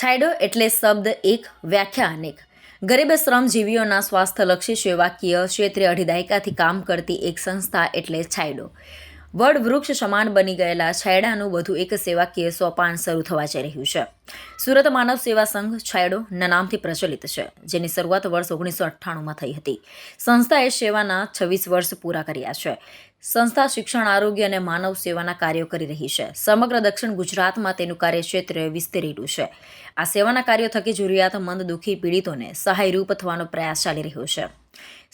છાયડો એટલે શબ્દ એક વ્યાખ્યા અનેક ગરીબ શ્રમજીવીઓના સ્વાસ્થ્યલક્ષી સેવાકીય ક્ષેત્રે અઢી દાયકાથી કામ કરતી એક સંસ્થા એટલે છાયડો. વડ વૃક્ષ સમાન બની ગયેલા છાયડાનું વધુ એક સેવાકીય સોપાન શરૂ થવા જઈ રહ્યું છે. સુરત માનવ સેવા સંઘ છાયડો નામથી પ્રચલિત છે, જેની શરૂઆત વર્ષ ઓગણીસો અઠ્ઠાણુંમાં થઈ હતી. સંસ્થાએ સેવાના છવ્વીસ વર્ષ પૂરા કર્યા છે. સંસ્થા શિક્ષણ, આરોગ્ય અને માનવ સેવાના કાર્યો કરી રહી છે. સમગ્ર દક્ષિણ ગુજરાતમાં તેનું કાર્યક્ષેત્ર વિસ્તરેલું છે. આ સેવાના કાર્યો થકી જરૂરિયાતમંદ દુઃખી પીડિતોને સહાયરૂપ થવાનો પ્રયાસ ચાલી રહ્યો છે.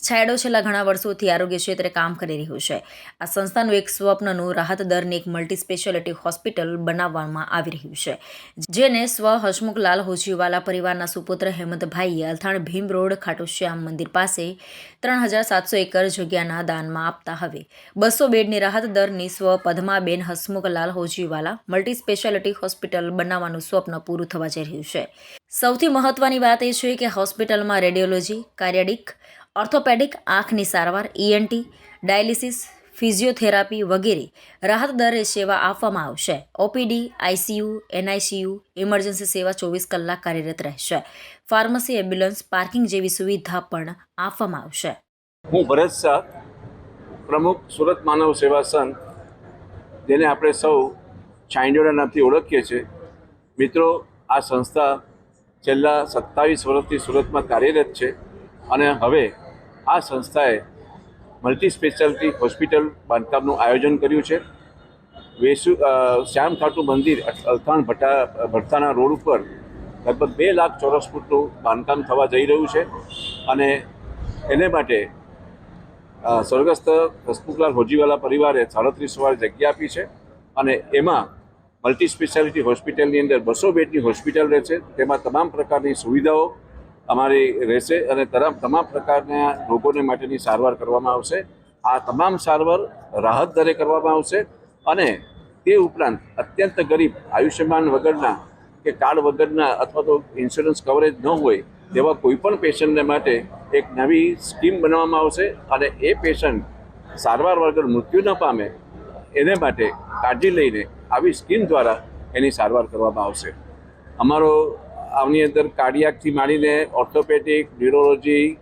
છાયડો છેલ્લા ઘણા વર્ષોથી આરોગ્ય ક્ષેત્રે કામ કરી રહ્યું છે. આ સંસ્થાનું એક સ્વપ્નનું રાહત દરની એક મલ્ટી સ્પેશિયાલિટી હોસ્પિટલ બનાવવામાં આવી રહ્યું છે, જેને સ્વ હસમુખલાલ હોજીવાલા પરિવારના સુપુત્ર હેમંતભાઈએ અલથાણ ભીમ રોડ, ખાટુશ્યામ મંદિર પાસે ત્રણ હજાર સાતસો એકર જગ્યાના દાનમાં આપતા હવે. બસો બેડની રાહત દરની સ્વ Padmaben Hasmukhlal Hojiwala multi speciality hospital બનાવવાનું સ્વપ્ન પૂરું થવા જઈ રહ્યું છે. સૌથી મહત્વની વાત એ છે કે હોસ્પિટલમાં રેડિયોલોજી કાર્ડિયાક ઓર્થોપેડિક આંખની સારવાર ઈએનટી ડાયાલિસિસ, ફિઝિયોથેરાપી વગેરે રાહત દરે સેવા આપવામાં આવશે. ઓપીડી આઈસીયુ એનઆઈસીયુ ઇમરજન્સી સેવા ચોવીસ કલાક કાર્યરત રહેશે. ફાર્મસી, એમ્બ્યુલન્સ, પાર્કિંગ જેવી સુવિધા પણ આપવામાં આવશે. હું ભરત શાહ, પ્રમુખ સુરત માનવ સેવા સંઘ, જેને આપણે સૌ ચાઇંડોના નામથી ઓળખીએ છીએ. મિત્રો, આ સંસ્થા છેલ્લા સત્તાવીસ વર્ષથી સુરતમાં કાર્યરત છે અને હવે આ સંસ્થાએ મલ્ટી સ્પેશિયાલિટી હોસ્પિટલ બાંધકામનું આયોજન કર્યું છે. વેસુ શ્યામ ખાટુ મંદિર અલથાણ ભટ્ટા ભડથાના રોડ ઉપર લગભગ બે લાખ ચોરસ ફૂટનું બાંધકામ થવા જઈ રહ્યું છે અને એને માટે સ્વર્ગસ્થ હસમુખલાલ હોજીવાલા પરિવારે સાડત્રીસ વાર જગ્યા આપી છે અને એમાં મલ્ટી સ્પેશિયાલિટી હોસ્પિટલની અંદર બસો બેડની હોસ્પિટલ રહેશે તેમાં તમામ પ્રકારની સુવિધાઓ અમારી રહેશે અને તમામ તમામ પ્રકારના રોગોને માટેની સારવાર કરવામાં આવશે. આ તમામ સારવાર રાહત દરે કરવામાં આવશે અને તે ઉપરાંત અત્યંત ગરીબ, આયુષ્યમાન વગરના કે કાર્ડ વગરના અથવા તો ઇન્સ્યોરન્સ કવરેજ ન હોય તેવા કોઈપણ પેશન્ટને માટે એક નવી સ્કીમ બનાવવામાં આવશે અને એ પેશન્ટ સારવાર વગર મૃત્યુ ન પામે એને માટે કાળજી લઈને આવી સ્કીમ દ્વારા એની સારવાર કરવામાં આવશે. અમારો આની અંદર કાર્ડિયાકથી માંડીને ઓર્થોપેડિક ન્યુરોલોજી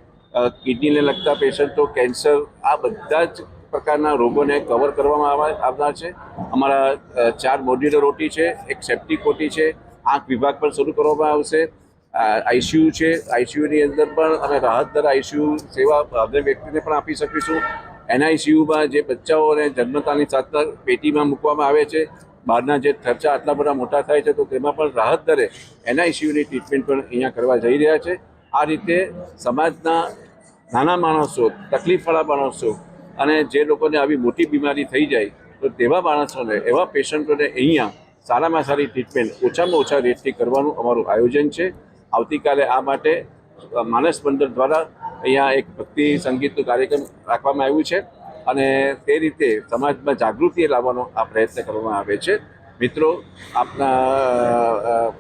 કિડનીને લગતા પેશન્ટો કેન્સર આ બધા જ પ્રકારના રોગોને કવર કરવામાં આવા- આવનાર છે. અમારા ચાર મોડ્યુલર ઓટી છે, એક સેપ્ટિક ઓટી છે, આંખ વિભાગ પણ શરૂ કરવામાં આવશે. આઈસીયુ છે આઈસીયુની અંદર પણ અમે રાહત દર આઈસીયુ સેવા હૃદય વ્યક્તિને પણ આપી શકીશું. એનઆઈસીયુમાં જે બચ્ચાઓને જન્મતાની સાથે પેટીમાં મૂકવામાં આવે છે બહારના જે ખર્ચા આટલા બધા મોટા થાય છે, તો તેમાં પણ રાહત દરે એનઆઈસીયુની ટ્રીટમેન્ટ પણ અહીંયા કરવા જઈ રહ્યા છે. આ રીતે સમાજના નાના માણસો, તકલીફવાળા માણસો અને જે લોકોને આવી મોટી બીમારી થઈ જાય, તો તેવા માણસોને, એવા પેશન્ટોને અહીંયા સારામાં સારી ટ્રીટમેન્ટ ઓછામાં ઓછા રેટથી કરવાનું અમારું આયોજન છે. આવતીકાલે આ માટે માનસ મંડળ દ્વારા અહીંયા એક ભક્તિ સંગીતનું કાર્યક્રમ રાખવામાં આવ્યું છે. અને તે રીતે સમાજમાં જાગૃતિ લાવવાનો આ પ્રયત્ન કરવામાં આવે છે. મિત્રો, આપના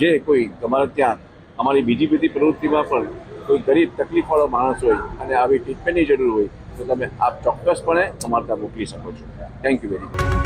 જે કોઈ તમારે ત્યાં અમારી બીજી બધી પ્રવૃત્તિમાં પણ કોઈ ગરીબ તકલીફવાળો માણસ હોય અને આવી ટ્રીટમેન્ટની જરૂર હોય, તો તમે આપ ચોક્કસપણે અમારા ત્યાં મોકલી શકો છો. Thank you very much